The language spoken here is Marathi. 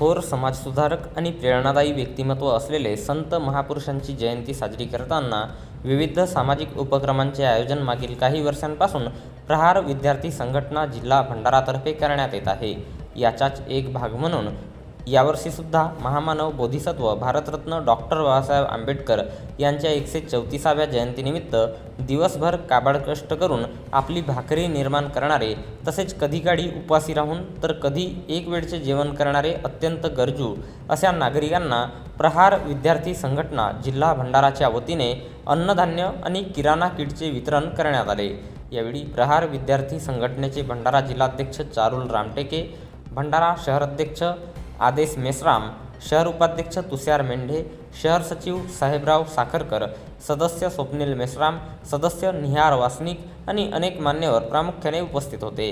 थोर समाजसुधारक आणि प्रेरणादायी व्यक्तिमत्व असलेले संत महापुरुषांची जयंती साजरी करताना विविध सामाजिक उपक्रमांचे आयोजन मागील काही वर्षांपासून प्रहार विद्यार्थी संघटना जिल्हा भंडारातर्फे करण्यात येत आहे. याचाच एक भाग म्हणून यावर्षीसुद्धा महामानव बोधिसत्व भारतरत्न डॉक्टर बाबासाहेब आंबेडकर यांच्या एकशे चौतीसाव्या जयंतीनिमित्त दिवसभर काबाड कष्ट करून आपली भाकरी निर्माण करणारे तसेच कधी काळी उपवासी राहून तर कधी एक वेळचे जेवण करणारे अत्यंत गरजू अशा नागरिकांना प्रहार विद्यार्थी संघटना जिल्हा भंडाराच्या वतीने अन्नधान्य आणि किराणा किटचे वितरण करण्यात आले. यावेळी प्रहार विद्यार्थी संघटनेचे भंडारा जिल्हाध्यक्ष चारुल रामटेके भंडारा शहराध्यक्ष आदेश मेश्राम शहर उपाध्यक्ष तुषार मेंढे शहर सचिव साहेबराव साखरकर सदस्य स्वप्नील मेश्राम सदस्य निहार वासनिक आणि अनेक मान्यवर प्रामुख्याने उपस्थित होते.